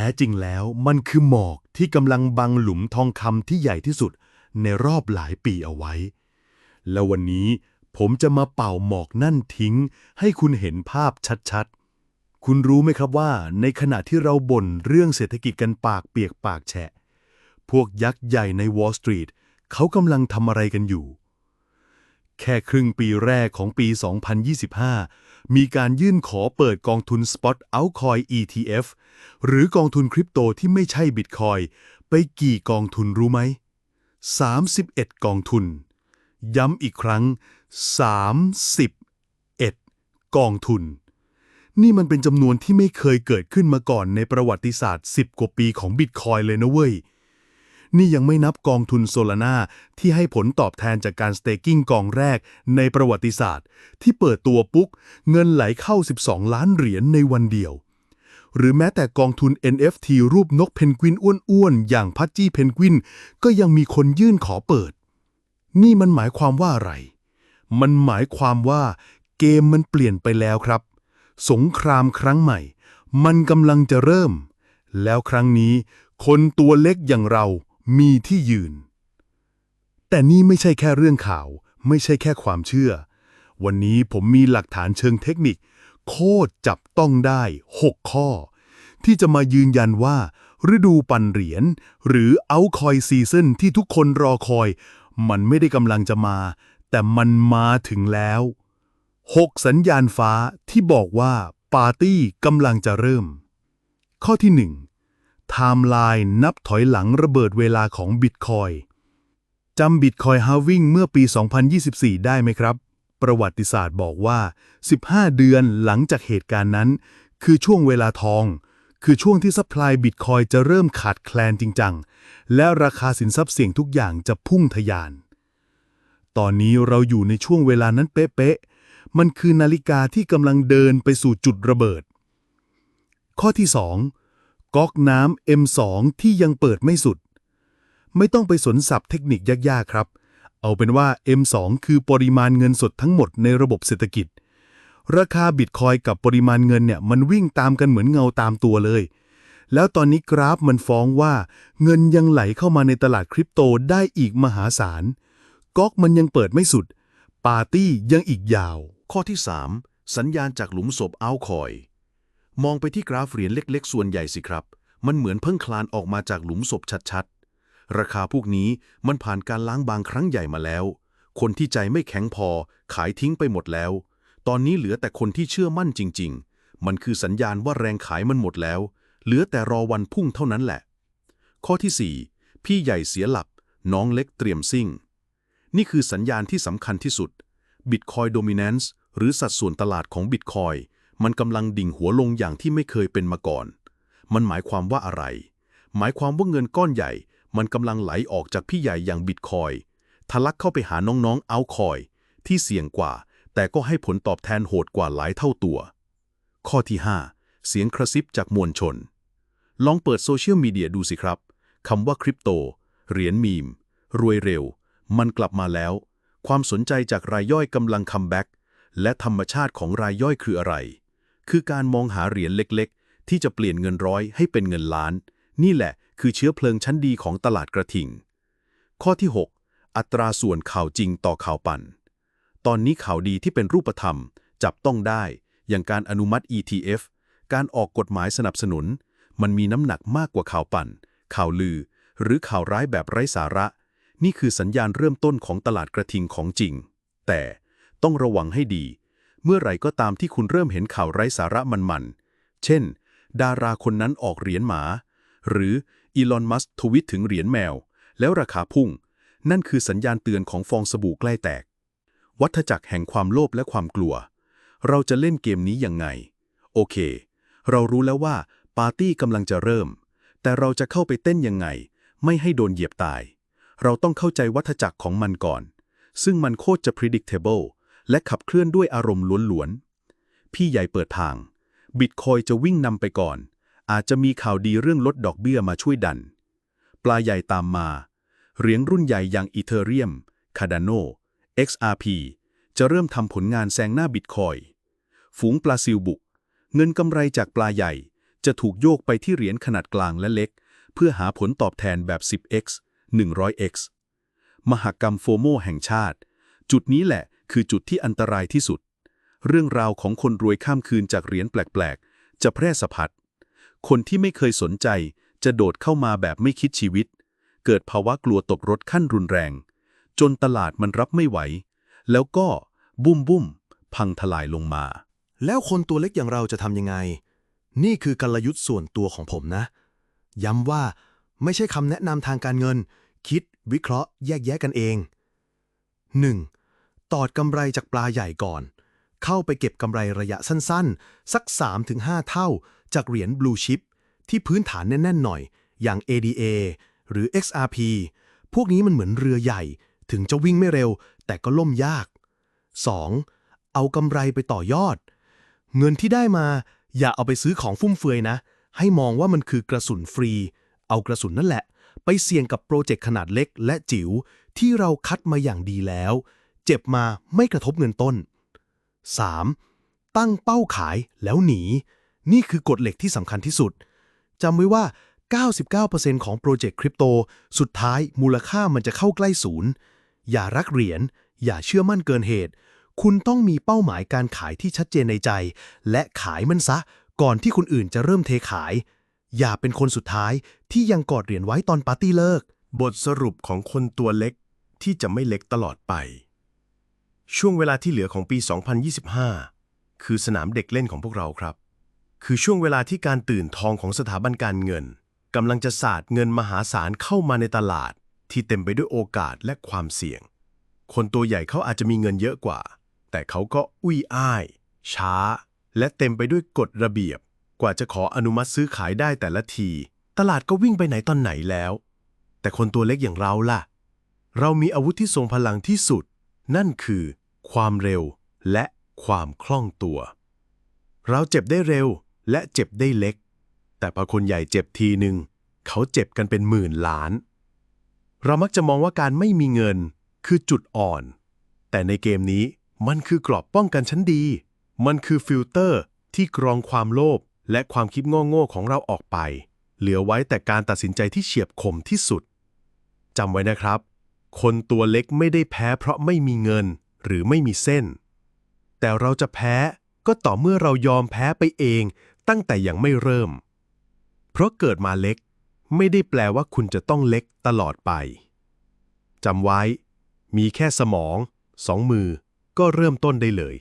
ท้จริงแล้วมันคือหมอกที่กำลังบังหลุมทองคำที่ใหญ่ที่สุดในรอบหลายปีเอาไว้ แล้ววันนี้ผมจะมาเป่าหมอกนั่นทิ้ง ให้คุณเห็นภาพชัดๆ คุณรู้ไหมครับว่าในขณะที่เราบ่นเรื่องเศรษฐกิจกันปากเปียกปากแฉะ พวกยักษ์ใหญ่ใน Wall Street เขากำลังทำอะไรกันอยู่ แค่ครึ่งปีแรกของปี 2025 มีการยื่นขอเปิดกองทุน Spot Altcoin ETF หรือกองทุนคริปโตที่ไม่ใช่บิตคอยไปกี่กองทุนรู้ไหม 31 กองทุน ย้ำอีกครั้ง 31 กองทุน นี่มันเป็นจำนวนที่ไม่เคยเกิดขึ้นมาก่อนในประวัติศาสตร์ 10 กว่าปีของบิตคอยเลยนะเว้ย นี่ยังไม่นับกองทุนโซลาร่าที่ให้ผลตอบแทนจากการสเต็กิ้งกองแรกในประวัติศาสตร์ ที่เปิดตัวปุ๊กเงินไหลเข้า 12 ล้านเหรียญในวันเดียว หรือแม้แต่กองทุน NFT รูปนกเพนกวินอ้วนๆ อย่างพัจจี้เพนกวิน ก็ยังมีคนยื่นขอเปิด นี่มันหมายความว่าอะไร มันหมายความว่าเกมมันเปลี่ยนไปแล้วครับ สงครามครั้งใหม่ มันกำลังจะเริ่ม แล้วครั้งนี้คนตัวเล็กอย่างเรา มีที่ยืน แต่นี่ไม่ใช่แค่เรื่องข่าว ไม่ใช่แค่ความเชื่อ วันนี้ผมมีหลักฐานเชิงเทคนิค โคตรจับต้องได้ 6 ข้อ ที่จะมายืนยันว่า ฤดูปั่นเหรียญหรือเอาคอยซีซันที่ทุกคนรอคอย มันไม่ได้กำลังจะมา แต่มันมาถึงแล้ว 6 สัญญาณฟ้าที่บอกว่าปาร์ตี้กำลังจะเริ่ม ข้อที่ 1 ไทม์ไลน์นับถอยหลังระเบิดเวลาของบิตคอยจำบิตคอยฮาวิ่งเมื่อปี 2024 ได้ไหมครับ ประวัติศาสตร์บอกว่า 15 เดือนหลังจากเหตุการณ์นั้น คือช่วงเวลาทอง คือช่วงที่ซัพพลายบิตคอยจะเริ่มขาดแคลนจริงจังและราคาสินทรัพย์เสี่ยงทุกอย่างจะพุ่งทะยาน ตอนนี้เราอยู่ในช่วงเวลานั้นเป๊ะๆ มันคือนาฬิกาที่กำลังเดินไปสู่จุดระเบิด ข้อที่ 2 ก๊อกน้ำ M2 ที่ยังเปิดไม่สุด ไม่ต้องไปสนศัพท์เทคนิคยากๆครับ เอาเป็นว่า M2 คือปริมาณเงินสดทั้งหมดในระบบเศรษฐกิจ ราคาบิตคอยกับปริมาณเงินเนี่ยมันวิ่งตามกันเหมือนเงาตามตัวเลย แล้วตอนนี้กราฟมันฟ้องว่า เงินยังไหลเข้ามาในตลาดคริปโตได้อีกมหาศาล ก๊อกมันยังเปิดไม่สุด ปาร์ตี้ยังอีกยาว ข้อที่ 3 สัญญาณจากหลุมศพอัลคอย มองไปที่กราฟเหรียญเล็กๆ ส่วนใหญ่สิครับ มันเหมือนเพิ่งคลานออกมาจากหลุมศพชัดๆ ราคาพวกนี้มันผ่านการล้างบางครั้งใหญ่มาแล้ว คนที่ใจไม่แข็งพอ ขายทิ้งไปหมดแล้ว ตอนนี้เหลือแต่คนที่เชื่อมั่นจริง ๆ มันคือสัญญาณว่าแรงขายมันหมดแล้ว เหลือแต่รอวันพุ่งเท่านั้นแหละ ข้อที่ 4 พี่ใหญ่เสียหลักน้องเล็กเตรียมซิ่ง นี่คือสัญญาณที่สำคัญที่สุด Bitcoin Dominance หรือสัดส่วนตลาดของ Bitcoin มันกำลังดิ่งหัวลงอย่างที่ไม่เคยเป็นมาก่อน มันหมายความว่าอะไร หมายความว่าเงินก้อนใหญ่ มันกำลังไหลออกจากพี่ใหญ่อย่าง Bitcoin ทะลักเข้าไปหาน้องๆเอาคอย ที่เสี่ยงกว่า แต่ก็ให้ผลตอบแทนโหดกว่าหลายเท่าตัว ข้อที่ 5 เสียงกระซิบจากมวลชน ลองเปิดโซเชียลมีเดียดูสิครับคำว่าคริปโต เหรียญมีม รวยเร็ว มันกลับมาแล้ว ความสนใจจากรายย่อยกำลังคัมแบ็กและธรรมชาติของรายย่อยคืออะไร คือการมองหาเหรียญเล็กๆ ที่จะเปลี่ยนเงินร้อยให้เป็นเงินล้าน นี่แหละคือเชื้อเพลิงชั้นดีของตลาดกระทิงข้อที่ 6 อัตราส่วนข่าวจริงต่อข่าวปั่น ตอนนี้ข่าวดีที่เป็นรูปธรรม จับต้องได้ อย่างการอนุมัติ ETF การออกกฎหมายสนับสนุน มันมีน้ำหนักมากกว่าข่าวปั่น ข่าวลือ หรือข่าวร้ายแบบไร้สาระ นี่คือสัญญาณเริ่มต้นของตลาดกระทิงของจริง แต่ต้องระวังให้ดี เมื่อไหร่ก็ตามที่คุณเริ่มเห็นข่าวไร้สาระมันๆ เช่น ดาราคนนั้นออกเหรียญหมา หรืออีลอน มัสก์ทวิตถึงเหรียญแมว แล้วราคาพุ่ง นั่นคือสัญญาณเตือนของฟองสบู่ใกล้แตก วัฏจักรแห่งความโลภและความกลัว เราจะเล่นเกมนี้ยังไง โอเค เรารู้แล้วว่าปาร์ตี้กำลังจะเริ่ม แต่เราจะเข้าไปเต้นยังไง ไม่ให้โดนเหยียบตาย เราต้องเข้าใจวัฏจักรของมันก่อน ซึ่งมันโคตรจะ predictable และขับเคลื่อนด้วยอารมณ์ล้วนๆ พี่ใหญ่เปิดทาง บิตคอยจะวิ่งนำไปก่อน อาจจะมีข่าวดีเรื่องลดดอกเบี้ยมาช่วยดัน ปลาใหญ่ตามมา เหรียญรุ่นใหญ่อย่างอีเทเรียม คาดานโน XRP จะเริ่มทำผลงานแซงหน้าบิตคอย ฝูงปลาซิลบุก เงินกำไรจากปลาใหญ่ จะถูกโยกไปที่เหรียญขนาดกลางและเล็ก เพื่อหาผลตอบแทนแบบ 10x 100x มหกรรมโฟโมแห่งชาติ จุดนี้แหละ คือจุดที่อันตรายที่สุด เรื่องราวของคนรวยข้ามคืนจากเหรียญแปลกๆ จะแพร่สะพัด คนที่ไม่เคยสนใจจะโดดเข้ามาแบบไม่คิดชีวิต เกิดภาวะกลัวตกรถขั้นรุนแรง จนตลาดมันรับไม่ไหว แล้วก็บุ้มบุ้มพังทลายลงมา แล้วคนตัวเล็กอย่างเราจะทำยังไง นี่คือกลยุทธ์ส่วนตัวของผมนะ ย้ำว่าไม่ใช่คำแนะนำทางการเงิน คิดวิเคราะห์แยกแยะกันเอง 1. ตอดกำไรจากปลาใหญ่ก่อน เข้าไปเก็บกำไรระยะสั้นๆ สัก 3-5 เท่า จากเหรียญ Blue Chip ที่พื้นฐานแน่นๆหน่อย อย่าง ADA หรือ XRP พวกนี้มันเหมือนเรือใหญ่ ถึงจะวิ่งไม่เร็ว แต่ก็ล่มยาก 2. เอากำไรไปต่อยอด เงินที่ได้มาอย่าเอาไปซื้อของฟุ่มเฟือยนะ ให้มองว่ามันคือกระสุนฟรี เอากระสุนนั่นแหละ ไปเสี่ยงกับโปรเจกต์ขนาดเล็กและจิ๋วที่เราคัดมาอย่างดีแล้ว เจ็บมาไม่กระทบเงินต้น 3. ตั้งเป้าขายแล้วหนี นี่คือกฎเหล็กที่สำคัญที่สุด จำไว้ว่า 99%ของโปรเจกต์คริปโต สุดท้ายมูลค่ามันจะเข้าใกล้ศูนย์อย่ารักเหรียญ อย่าเชื่อมั่นเกินเหตุ คุณต้องมีเป้าหมายการขายที่ชัดเจนในใจ และขายมันซะ ก่อนที่คนอื่นจะเริ่มเทขาย อย่าเป็นคนสุดท้ายที่ยังกอดเหรียญไว้ตอนปาร์ตี้เลิก บทสรุปของคนตัวเล็กที่จะไม่เล็กตลอดไป ช่วงเวลาที่เหลือของปี 2025 คือสนามเด็กเล่นของพวกเราครับ คือช่วงเวลาที่การตื่นทองของสถาบันการเงินกำลังจะสาดเงินมหาศาลเข้ามาในตลาด ที่เต็มไปด้วยโอกาสและความเสี่ยง คนตัวใหญ่เขาอาจจะมีเงินเยอะกว่า แต่เขาก็อุ้ยอ้าย ช้า และเต็มไปด้วยกฎระเบียบ กว่าจะขออนุมัติซื้อขายได้แต่ละที ตลาดก็วิ่งไปไหนตอนไหนแล้ว แต่คนตัวเล็กอย่างเราล่ะ เรามีอาวุธที่ทรงพลังที่สุด นั่นคือ ความเร็ว และความคล่องตัว เราเจ็บได้เร็วและเจ็บได้เล็ก แต่พอคนใหญ่เจ็บทีหนึ่งเขาเจ็บกันเป็นหมื่นล้าน เรามักจะมองว่าการไม่มีเงินคือจุดอ่อน แต่ในเกมนี้มันคือกรอบป้องกันชั้นดี มันคือฟิลเตอร์ที่กรองความโลภและความคิดโง่ๆของเราออกไป เหลือไว้แต่การตัดสินใจที่เฉียบคมที่สุดจำไว้นะครับ คนตัวเล็กไม่ได้แพ้เพราะไม่มีเงิน หรือไม่มีเส้น แต่เราจะแพ้ก็ต่อเมื่อเรายอมแพ้ไปเองตั้งแต่ยังไม่เริ่ม เพราะเกิดมาเล็กไม่ได้แปลว่าคุณจะต้องเล็กตลอดไปจำไว้ มีแค่สมองสองมือก็เริ่มต้นได้เลย